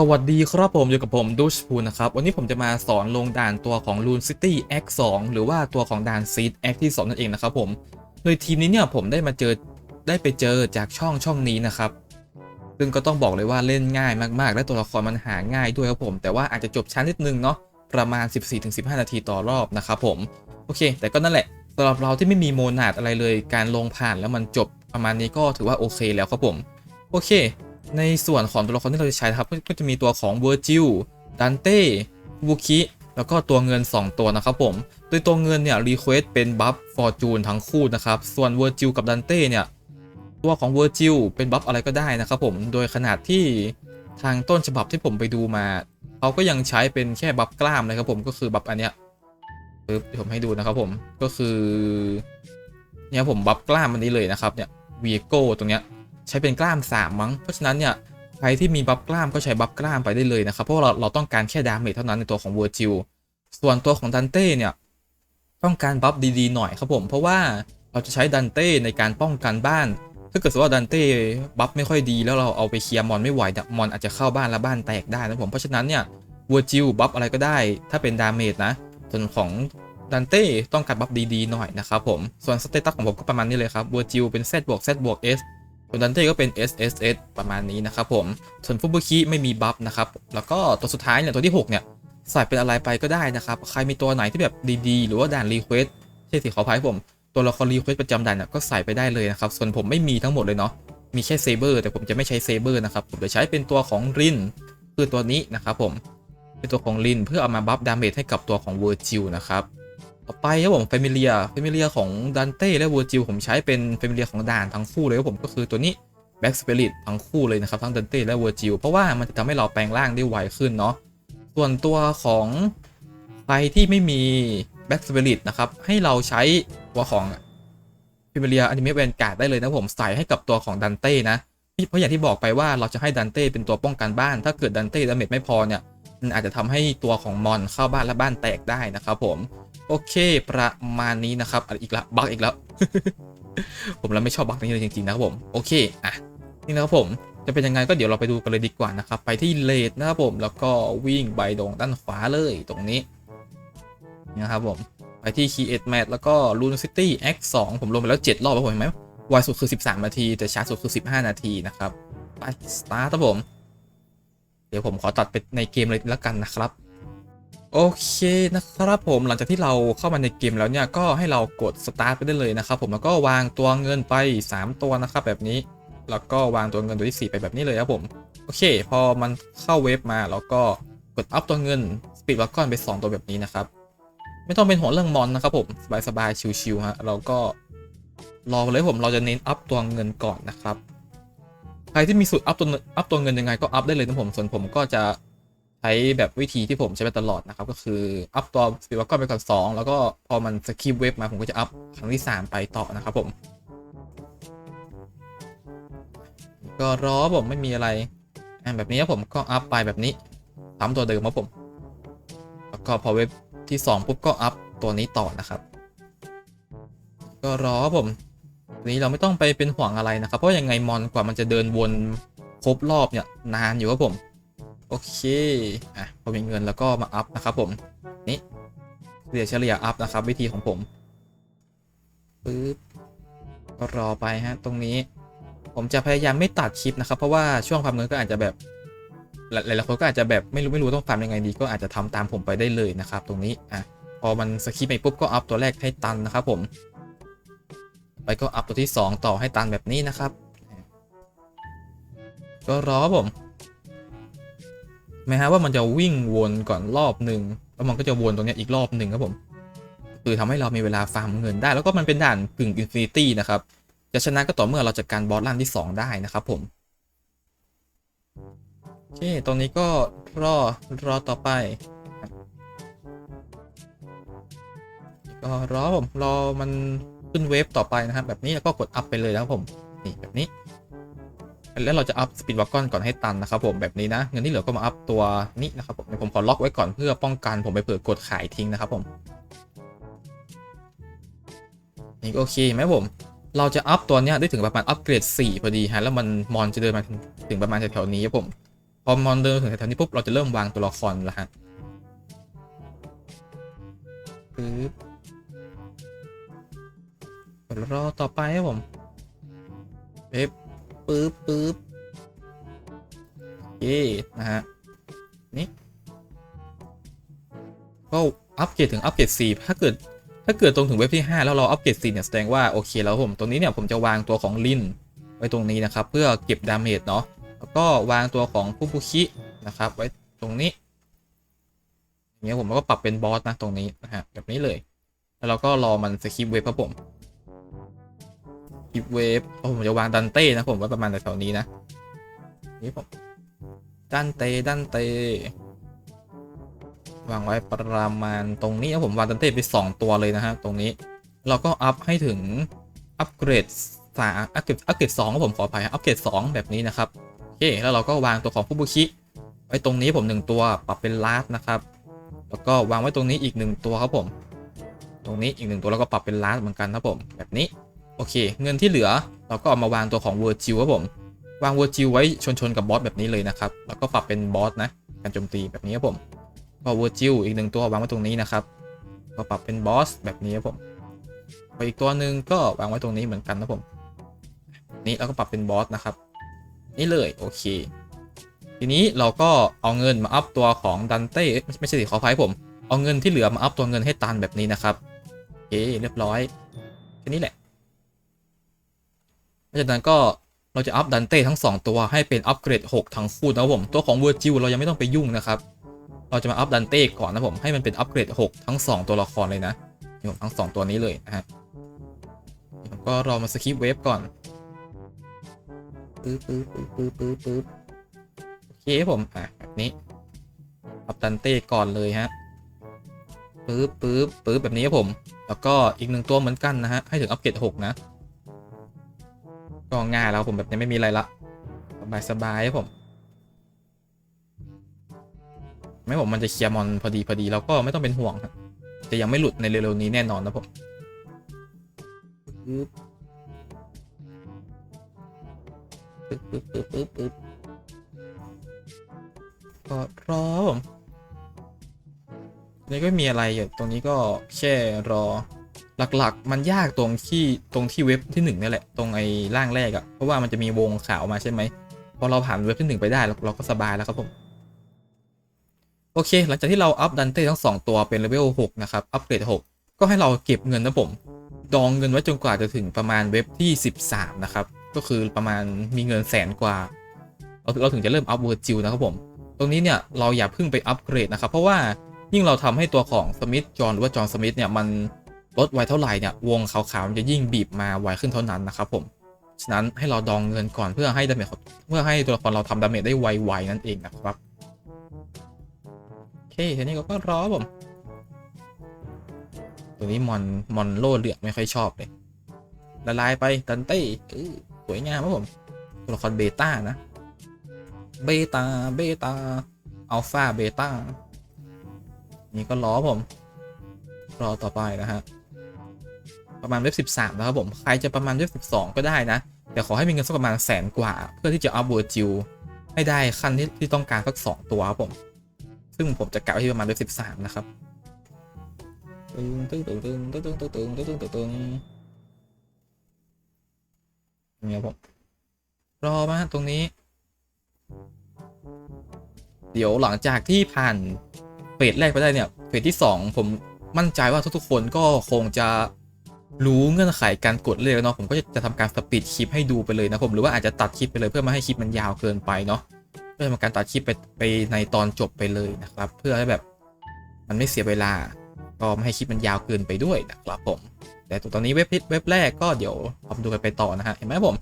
สวัสดีครับผมอยู่กับผมดูชพูนะครับ วันนี้ผมจะมาสอนลงด่านตัวของ Rune City X 2หรือว่าตัวของด่าน Seed X ที่ 2 นั่นเองนะครับผมโดยทีมนี้เนี่ยผมได้มาเจอได้ไปเจอจากช่องช่องนี้นะครับ ซึ่งก็ต้องบอกเลยว่าเล่นง่ายมากๆ และตัวละครมันหาง่ายด้วยครับผม แต่ว่าอาจจะจบช้านิดนึงเนาะประมาณ 14-15 นาทีต่อรอบนะครับผมโอเค แต่ก็นั่นแหละสำหรับเราที่ไม่มีโมนาดอะไรเลยการลงผ่านแล้วมันจบประมาณนี้ก็ถือว่าโอเคแล้วครับผมโอเค ในส่วนของตัวละครที่เราจะใช้ครับ ก็จะมีตัวของเวอร์จิลดันเต้บุคิแล้วก็ตัวเงิน 2 ตัวนะครับผม โดยตัวเงินเนี่ยรีเควสเป็นบัฟฟอร์จูนทั้งคู่นะครับ ส่วนเวอร์จิลกับดันเต้เนี่ย ตัวของเวอร์จิลเป็นบัฟอะไรก็ได้นะครับผม โดยขนาดที่ทางต้นฉบับที่ผมไปดูมา เขาก็ยังใช้เป็นแค่บัฟกล้ามนะครับผม ก็คือบัฟอันเนี้ยปึ๊บเดี๋ยวผมให้ดูนะครับผม ก็คือ เนี่ยผมบัฟกล้ามอันนี้เลยนะครับเนี่ยวีโก้ตรงเนี้ย ใช้เป็นกล้าม 3 มั้ง เพราะฉะนั้นเนี่ยใครที่มีบัฟกล้ามก็ใช้บัฟกล้ามไปได้เลยนะครับ เพราะาเราเราต้องการแค่ดาเมจเท่านั้นในตัวของเวอร์จิลส่วนตัวของดันเต้เนี่ยต้องการบัฟดีๆหน่อยครับผม เพราะว่าเราจะใช้ดันเต้ในการป้องกันบ้าน ถ้าเกิดว่าดันเต้บัฟไม่ค่อยดีแล้วเราเอาไปเคลียร์มอนไม่ไหวเนี่ยมอนอาจจะเข้าบ้านแล้วบ้านแตกได้นะผมเพราะฉะนั้นเนี่ยเวอร์จิลบัฟอะไรก็ได้ ถ้าเป็นดาเมจนะส่วนของดันเต้ต้องการบัฟดีๆหน่อยนะครับผม ส่วนสเตตัสของผมก็ประมาณนี้เลยครับเวอร์จิลเป็น Z บวก Z บวก S ส่วนดันเต้ก็เป็น SSS ประมาณนี้นะครับผม ส่วนฟุบุคิไม่มีบัฟนะครับ แล้วก็ตัวสุดท้ายเนี่ยตัวที่ 6 เนี่ย ใส่เป็นอะไรไปก็ได้นะครับ ใครมีตัวไหนที่แบบดีๆ หรือว่าด่านรีเควสใช่สิขออภัยผม ตัวละครรีเควสประจำด่านเนี่ยก็ใส่ไปได้เลยนะครับ ส่วนผมไม่มีทั้งหมดเลยเนาะ มีแค่เซเบอร์แต่ผมจะไม่ใช้เซเบอร์นะครับ ผมจะใช้เป็นตัวของรินคือตัวนี้นะครับผม เป็นตัวของรินเพื่อเอามาบัฟดาเมจให้กับตัวของเวอร์จิลนะครับ ต่อไปครับผมเฟมิเลียเฟมิเลียของดันเต้และเวอร์จิลผมใช้เป็นเฟมิเลียของด่านทั้งคู่เลยครับผมก็คือตัวนี้แบ็กสเปริตทั้งคู่เลยนะครับทั้งดันเต้และเวอร์จิลเพราะว่ามันจะทำให้เราแปลงร่างได้ไวขึ้นเนาะส่วนตัวของใครที่ไม่มีแบ็กสเปริตนะครับให้เราใช้ตัวของเฟมิเลียอนิเมะแวนการ์ดได้เลยนะผมใส่ให้กับตัวของดันเต้นะเพราะอย่างที่บอกไปว่าเราจะให้ดันเต้เป็นตัวป้องกันบ้าน ถ้าเกิดดันเต้ดาเมจไม่พอเนี่ยมันอาจจะทำให้ตัวของมอนเข้าบ้านและบ้านแตกได้นะครับผม โอเค ประมาณนี้นะครับอะอีกแล้วบักอีกแล้ว ผมแล้วไม่ชอบบักนี้เลยจริงๆนะครับผม โอเค อะ นี่นะครับผม จะเป็นยังไงก็เดี๋ยวเราไปดูกันเลยดีกว่านะครับ ไปที่เลดนะครับผม แล้วก็วิ่งไปตรงด้านขวาเลยตรงนี้นะครับผม ไปที่ Create Map แล้วก็ Rune City X 2ผมลงไปแล้ว 7 รอบแล้วผมเห็นไหมไวสุดคือ 13 นาที แต่ช้าสุดคือ 15 นาทีนะครับ ไปสตาร์ทครับผม เดี๋ยวผมขอตัดไปในเกมเลยแล้วกันนะครับ โอเคนะครับผมหลังจากที่เราเข้ามาในเกมแล้วเนี่ยก็ให้เรากด start ไปได้เลยนะครับผมแล้วก็วางตัวเงินไป 3 ตัวนะครับแบบนี้ แล้วก็วางตัวเงินตัวที่ 4 ไปแบบนี้เลยครับผมโอเค พอมันเข้าเวฟมาเราก็กดอัพตัวเงินสปีดวักก้อนไป 2 ตัวแบบนี้นะครับไม่ต้องเป็นห่วงเรื่องมอนนะครับผมสบายๆชิวๆฮะเราก็รอเลยผมเราจะเน้นอัพตัวเงินก่อนนะครับใครที่มีสูตรอัพตัวอัพตัวเงินยังไงก็อัพได้เลยนะผมส่วนผมก็จะ ใช้แบบวิธีที่ผมใช้มาตลอดนะครับ ก็คืออัพตัวสปีดวักก้อนไปก่อน2แล้วก็พอมันสกิปเว็บมาผมก็จะอัพครั้งที่ 3 ไปต่อนะครับผม ก็รอผมไม่มีอะไรแบบนี้ผมก็อัพไปแบบนี้ทำตัวเดิมครับผม แล้วก็พอเว็บที่ 2 ปุ๊บก็อัพตัวนี้ต่อนะครับ ก็รอผมทีนี้เราไม่ต้องไปเป็นห่วงอะไรนะครับ เพราะยังไงมอนกว่ามันจะเดินวนครบรอบเนี่ยนานอยู่ครับผม โอเคอะพอมีเงินแล้วก็มาอัพนะครับผมนี่เฉลี่ยเฉลี่ยอัพนะครับ วิธีของผมปึ๊บก็รอไปฮะตรงนี้ ผมจะพยายามไม่ตัดคลิปนะครับ เพราะว่าช่วงฟามเงินก็อาจจะแบบหลายๆคนก็อาจจะแบบไม่รู้ไม่รู้ต้องฟาร์มยังไงดี ก็อาจจะทำตามผมไปได้เลยนะครับ ตรงนี้อะพอมันสคิปไปปุ๊บก็อัพตัวแรกให้ตันนะครับผม ไปก็อัพตัวที่ 2 ต่อให้ตันแบบนี้นะครับ ก็รอผม ไหมฮะว่ามันจะวิ่งวนก่อนรอบหนึ่งแล้วมันก็จะวนตรงนี้อีกรอบหนึ่งครับผมคือทำให้เรามีเวลาฟาร์มเงินได้ แล้วก็มันเป็นด่านกึ่งอินฟินิตี้นะครับจะชนะก็ต่อเมื่อเราจัดการบอสล่างที่ 2 ได้นะครับผมโอเคตรงนี้ก็รอรอต่อไป ก็รอผมรอมันขึ้นเวฟต่อไปนะครับ แบบนี้แล้วก็กดอัพไปเลยนะครับผมนี่แบบนี้ แล้วเราจะอัพสปีดวักอนก่อนให้ตันนะครับผมแบบนี้นะ เงินที่เหลือก็มาอัพตัวนี้นะครับผมผมขอล็อกไว้ก่อนเพื่อป้องกัน ผมไปเปิดกดขายทิ้งนะครับผมนี่ก็โอเคไหมผม เราจะอัพตัวเนี้ยได้ถึงประมาณอัพเกรด 4 พอดีฮะแล้วมันมอนจะเดินมาถึงประมาณแถวๆนี้ครับผม พอมอนเดินถึงแถวๆนี้ปุ๊บเราจะเริ่มวางตัวละครแล้วฮะปึ๊บรอต่อไปครับผมเอ๊ ปึ๊บปึ๊บโอเคนะฮะ นี่ ก็อัปเกรดถึงอัปเกรด4ถ้าเกิด ถ้าเกิดตรงถึงเว็บที่ 5 แล้วเราอัปเกรด4เนี่ยแสดงว่า โอเค แล้วผม ตรงนี้เนี่ยผมจะวางตัวของลินไว้ตรงนี้นะครับ เพื่อเก็บดาเมจเนาะ แล้วก็วางตัวของฟูบุคินะครับ ไว้ตรงนี้อย่างเงี้ยผมก็ปรับเป็นบอสนะตรงนี้นะฮะแบบนี้เลย แล้วเราก็รอมันสคิปเวฟครับผมิเวฟโอ้ผมจะวางดันเต้นะผมไว้ประมาณแถวนี้นะนี่ผมดันเต้ดันเต้วางไว้ประมาณตรงนี้นะผมวางดันเต้ไป 2 ตัวเลยนะฮะตรงนี้ เราก็อัพให้ถึงอัปเกรดสาอัปเกรดอัปเกรดสองผมขออภัยอัปเกรดสองแบบนี้นะครับโอเคแล้วเราก็วางตัวของฟุบุคิไว้ตรงนี้ผมหนึ่งตัวปรับเป็นลาสนะครับ แล้วก็วางไว้ตรงนี้อีกหนึ่งตัวครับผม ตรงนี้อีกหนึ่งตัวแล้วก็ปรับเป็นลาสเหมือนกันครับผม แบบนี้ โอเค เงินที่เหลือเราก็เอามาวางตัวของเวอร์จิวครับผมวางเวอร์จิวไว้ชนชนๆกับบอสแบบนี้เลยนะครับ แล้วก็ปรับเป็นบอสนะการโจมตีแบบนี้ครับผมก็เวอร์จิวอีกหนึ่งตัววางไว้ตรงนี้นะครับก็ปรับเป็นบอสแบบนี้ครับผมพออีกตัวหนึ่งก็วางไว้ตรงนี้เหมือนกันนะผมนี่แล้วก็ปรับเป็นบอสนะครับ นี่เลยโอเค ทีนี้เราก็เอาเงินมาอัพตัวของดันเต้เอ้ยไม่ไม่ใช่สิขออภัยผม เอาเงินที่เหลือมาอัพตัวเงินให้ตันแบบนี้นะครับโอเคเรียบร้อยแค่นี้แหละ เพราะฉะนั้นก็เราจะอัพดันเต้ทั้ง 2 ตัวให้เป็นอัปเกรด 6 ทั้งคู่นะครับผมตัวของเวอร์จิวเรายังไม่ต้องไปยุ่งนะครับเราจะมาอัพดันเต้ก่อนนะผมให้มันเป็นอัปเกรด 6 ทั้ง 2 ตัวละครเลยนะนี่ผมทั้ง 2 ตัวนี้เลยนะฮะก็รอมาสคิปเวฟก่อนปึ๊บปึ๊บปึ๊บปึ๊บปึ๊บปึ๊บโอเคผมอะแบบนี้อัพดันเต้ก่อนเลยฮะปึ๊บปึ๊บปึ๊บแบบนี้ครับผม แล้วก็อีกหนึ่งตัวเหมือนกันนะฮะให้ถึงอัปเกรดหกนะ ก็ง่ายแล้วผมแบบนี้ไม่มีอะไรละสบายสบายครับผมไม่ผมมันจะเคลียร์มอนพอดีพอดีแล้วก็ไม่ต้องเป็นห่วงครับจะยังไม่หลุดในเร็วๆนี้แน่นอนนะผมปึ๊บปึ๊บปึ๊บปึ๊บปึ๊บปึ๊บก็รอครับผมนี่ก็ไม่มีอะไรอยู่ตรงนี้ก็แค่รอ หลักๆ มันยากตรงที่ตรงที่เว็บที่หนึ่งนี่แหละตรงไอ้ร่างแรกอะเพราะว่ามันจะมีวงขาวมาใช่ไหมพอเราผ่านเว็บที่หนึ่งไปได้เราก็สบายแล้วครับผมโอเค หลังจากที่เราอัพดันเต้ทั้ง 2 ตัวเป็นเลเวล6นะครับอัปเกรด6 ก็ให้เราเก็บเงินนะผมดองเงินไว้จนกว่าจะถึงประมาณเว็บที่ 13 นะครับ ก็คือประมาณมีเงินแสนกว่า เราเราถึงจะเริ่มอัพเวอร์จิลนะครับผม ตรงนี้เนี่ยเราอย่าเพิ่งไปอัปเกรดนะครับ เพราะว่ายิ่งเราทำให้ตัวของสมิธจอห์นหรือว่าจอห์นสมิธเนี่ยมัน ลดไวเท่าไหร่เนี่ยวงขาวๆมันจะยิ่งบีบมาไวขึ้นเท่านั้นนะครับผมฉะนั้นให้เราดองเงินก่อนเพื่อให้ดาเมจเพื่อให้ตัวละครเราทำดาเมจได้ไวๆนั่นเองนะครับโอเคทีนี้ก็ก็รอผมตัวนี้มอนมอนโล่เหลือไม่ค่อยชอบเลยละลายไปดันเต้สวยงามครับผมตัวละครเบต้านะเบต้าเบต้าอัลฟาเบต้านี่ก็ล้อผม รอต่อไปนะฮะ ประมาณเว็บ 13 นะครับผม ใครจะประมาณเว็บ 12 ก็ได้นะ แต่ขอให้มีเงินสักประมาณแสนกว่า เพื่อที่จะเอัพเวอร์จิวให้ได้ขั้นที่ที่ต้องการสัก 2 ตัวครับผม ซึ่งผมจะกะไว้ที่ประมาณเว็บ 13 นะครับตึงตึงตึงตึงตึงตึงตึงตึงตึงตึงตึงตึงเนี่ยผมรอมาตรงนี้ เดี๋ยวหลังจากที่ผ่านเฟสแรกไปได้เนี่ยเฟสที่ 2 ผมมั่นใจว่าทุกๆคนก็คงจะ รู้เงื่อนไขการกดเลยแล้วเนาะผมก็จะทำการสปีดคลิปให้ดูไปเลยนะผมหรือว่าอาจจะตัดคลิปไปเลยเพื่อไม่ให้คลิปมันยาวเกินไปเนาะเพื่อทำการตัดคลิปไปไปในตอนจบไปเลยนะครับ เพื่อให้แบบมันไม่เสียเวลาก็ไม่ให้คลิปมันยาวเกินไปด้วยนะครับผมแต่ตอนนี้เว็บเว็บแรกก็เดี๋ยวทำดูกันไปต่อนะฮะเห็นไหมผม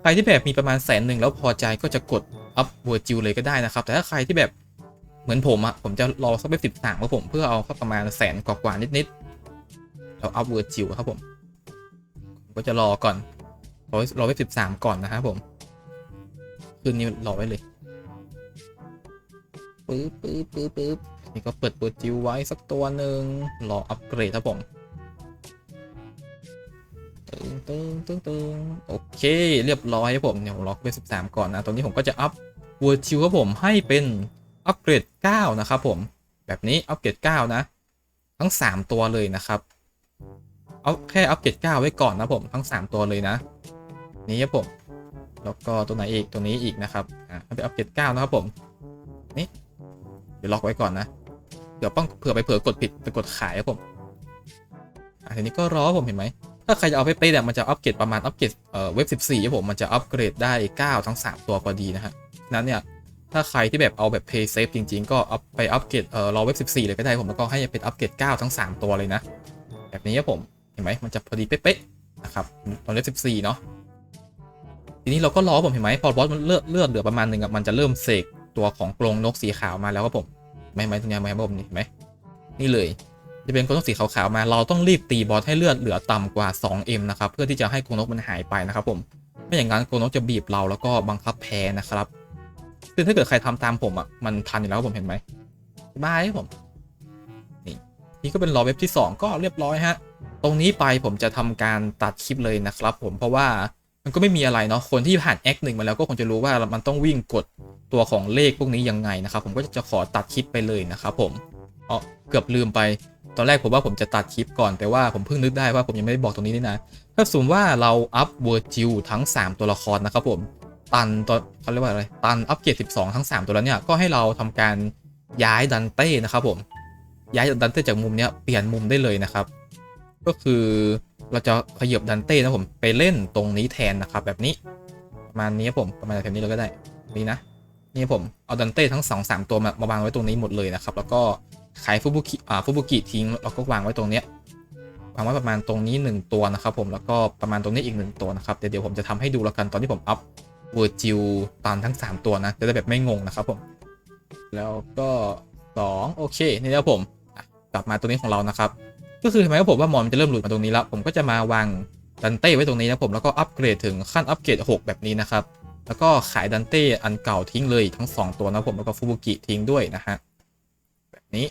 ใครที่แบบมีประมาณแสนหนึ่งแล้วพอใจก็จะกดอัพเวอร์จิวเลยก็ได้นะครับ แต่ถ้าใครที่แบบเหมือนผมอะผมจะรอสักเว็บสิบสามครับผมเพื่อเอาสักประมาณแสนกว่าๆนิดๆแล้วอัพเวอร์จิวครับผม ก็จะรอก่อน รอรอเว็บสิบสามก่อนนะครับผม คืนนี้รอไว้เลยปึ๊บปึ๊บปึ๊บปึ๊บนี่ก็เปิดเปิดจิวไว้สักตัวหนึ่งรออัปเกรดครับผมตึงตึงตึงตึงโอเค เรียบร้อยครับผมเดี๋ยวล็อกไป13ก่อนนะตรงนี้ผมก็จะอัพเวอร์จิวครับผมให้เป็นอัปเกรด 9 นะครับผม แบบนี้อัปเกรด 9 นะ ทั้ง 3 ตัวเลยนะครับ เอาแค่อัปเกรด9ไว้ก่อนนะผมทั้ง 3 ตัวเลยนะ นี่ครับผมแล้วก็ตัวไหนอีกตัวนี้อีกนะครับอ่าเป็นอัปเกรด9นะครับผมนี่เดี๋ยวล็อกไว้ก่อนนะเดี๋ยวป้องเผื่อไปเผื่อกดผิดไปกดขายครับผมอะทีนี้ก็รอผมเห็นไหมถ้าใครจะเอาไปเป๊ะเนี่ยมันจะอัปเกรดประมาณอัปเกรดเอ่อเว็บ14ครับผมมันจะอัปเกรดได้ 9 ทั้ง 3 ตัวพอดีนะฮะนั้นเนี่ยถ้าใครที่แบบเอาแบบ pay safe จริง ๆ ก็เอาไปอัปเกรดเอ่อรอเว็บ14เลยก็ได้ผมแล้วก็ให้เป็นอัปเกรด9ทั้ง 3 ตัวเลยนะ แบบนี้ครับผม ห็นไหมมันจะพอดีเป๊ะๆนะครับตอนเว็บ14เนาะทีนี้เราก็รอผมเห็นไหมพอบอสมันเลือดเลือดเหลือประมาณหนึ่งอะมันจะเริ่มเสกตัวของกรงนกสีขาวมาแล้วครับผมไม่ไหมตรงนี้ไหมครับผมนี่เห็นไหมนี่เลย จะเป็นกรงนกสีขาวๆมา เราต้องรีบตีบอสให้เลือดเหลือต่ำกว่า 2M นะครับเพื่อที่จะให้กรงนกมันหายไปนะครับผมไม่อย่างนั้นกรงนกจะบีบเราแล้วก็บังคับแพ้นะครับคือถ้าเกิดใครทำตามผมอะมันทันอยู่แล้วผมเห็นไหมบายครับผมนี่นี่ก็เป็นรอเว็บที่ 2 ก็เรียบร้อยฮะ ตรงนี้ไปผมจะทำการตัดคลิปเลยนะครับ ผมเพราะว่ามันก็ไม่มีอะไรเนาะคนที่ผ่านแอคหนึ่งมาแล้วก็คงจะรู้ว่ามันต้องวิ่งกดตัวของเลขพวกนี้ยังไงนะครับ ผมก็จะขอตัดคลิปไปเลยนะครับผมอ๋อเกือบลืมไปตอนแรกผมว่าผมจะตัดคลิปก่อนแต่ว่าผมเพิ่งนึกได้ว่าผมยังไม่ได้บอกตรงนี้นี่นะถ้าสมมติว่าเราอัพเวอร์จิวทั้ง 3 ตัวละครนะครับผมตันตัวเขาเรียกว่าอะไรตันอัพเกรด12 ทั้ง 3 ตัวแล้วเนี่ยก็ให้เราทำการย้ายดันเต้นะครับผมย้ายดันเต้จากมุมเนี้ยเปลี่ยนมุมได้เลยนะครับ ก็คือเราจะขยับดันเต้นะผมไปเล่นตรงนี้แทนนะครับ แบบนี้ประมาณนี้ครับผมประมาณแบบนี้เราก็ได้นี่นะนี่ผมเอาดันเต้ทั้ง 2 3 ตัวมามาวางไว้ตรงนี้หมดเลยนะครับ แล้วก็ขายฟุบุกิอ่าฟุบุกิทิ้งแล้วก็วางไว้ตรงเนี้ยวางไว้ประมาณตรงนี้ 1 ตัวนะครับ ผมแล้วก็ประมาณตรงนี้อีก 1 ตัวนะครับเดี๋ยวผมจะทำให้ดูแล้วกันตอนที่ผมอัพเวอร์จิวตันทั้ง 3 ตัวนะจะได้แบบไม่งงนะครับผมแล้วก็ 2 โอเคนี่แล้วผมกลับมาตัวนี้ของเรานะครับ ก็คือทำไมผมว่ามอนมันจะเริ่มหลุดมาตรงนี้แล้ว ผมก็จะมาวางดันเต้ไว้ตรงนี้นะผมแล้วก็อัปเกรดถึงขั้นอัปเกรด 6 แบบนี้นะครับ แล้วก็ขายดันเต้อันเก่าทิ้งเลยทั้ง 2 ตัวนะผมแล้วก็ฟูบุกิทิ้งด้วยนะฮะแบบนี้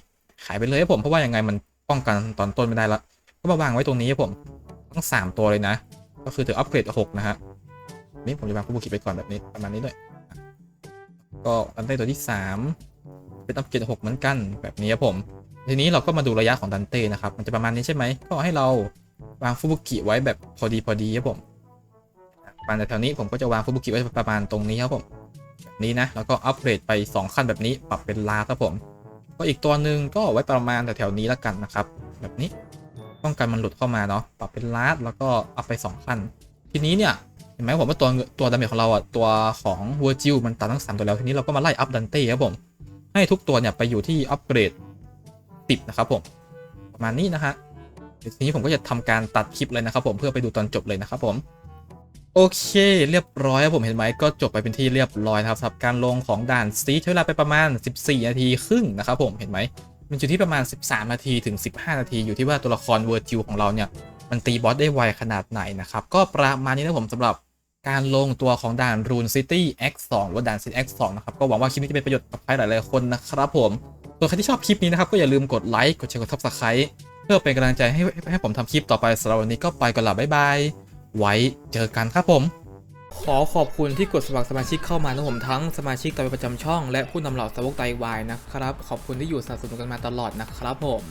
ขายไปเลยผมเพราะว่ายังไงมันป้องกันตอนต้นไม่ได้ละก็มาวางไว้ตรงนี้ผมทั้ง 3 ตัวเลยนะ ก็คือถึงอัปเกรด 6 นะฮะนี่ผมจะวางฟูบุกิไปก่อนแบบนี้ประมาณนี้ด้วยก็ดันเต้ตัวที่ 3 เป็นอัปเกรด 6 เหมือนกันแบบนี้ผม ทีนี้เราก็มาดูระยะของดันเต้นะครับ มันจะประมาณนี้ใช่ไหม ก็ให้เราวางฟูบุกิไว้แบบพอดีพอดีครับผมประมาณแถวนี้ผมก็จะวางฟูบุกิไว้ประมาณตรงนี้ครับผมแบบนี้นะ แล้วก็อัปเกรดไป 2 ขั้นแบบนี้ ปรับเป็นลาครับผม ก็อีกตัวหนึ่งก็ไว้ประมาณแถวๆนี้แล้วกันนะครับ แบบนี้ ป้องกันมันหลุดเข้ามาเนาะ ปรับเป็นลาดแล้วก็อัพไป 2 ขั้น ทีนี้เนี่ยเห็นไหมผมว่าตัวตัวดาเมจของเราอะ ตัวของเวอร์จิลมันตัดทั้ง3ตัวแล้ว ทีนี้เราก็มาไล่อัพดันเต้ครับผม ให้ทุกตัวเนี่ยไปอยู่ที่อัปเกรด 10 นะครับผมประมาณนี้นะฮะเดี๋ยวทีนี้ผมก็จะทำการตัดคลิปเลยนะครับผมเพื่อไปดูตอนจบเลยนะครับผมโอเค เรียบร้อยครับผมเห็นไหมก็จบไปเป็นที่เรียบร้อยนะครับสำหรับการลงของด่านซีใช้เวลาไปประมาณ 14 นาทีครึ่งนะครับผมเห็นไหมมันอยู่ที่ประมาณ 13 นาทีถึง 15 นาที อยู่ที่ว่าตัวละครเวอร์จิวของเราเนี่ยมันตีบอสได้ไวขนาดไหนนะครับก็ประมาณนี้นะผมสำหรับการลงตัวของด่าน Rune City X2 หรือว่าด่าน City X2 นะครับก็หวังว่าคลิปนี้จะเป็นประโยชน์กับใครหลายๆคนนะครับผม ส่วนใครที่ชอบคลิปนี้นะครับก็อย่าลืมกดไลค์กดแชร์กดทับสไครต์เพื่อเป็นกำลังใจให้ให้ผมทำคลิปต่อไปสำหรับวันนี้ก็ไปก่อนละบ๊ายบายไว้เจอกันครับผม ขอขอบคุณที่กดสมัครสมาชิกเข้ามานะผมทั้งสมาชิกตัวประจำช่อง และผู้นำเหล่าสาวกไตวายนะครับ ขอบคุณที่อยู่สนับสนุนกันมาตลอดนะครับผม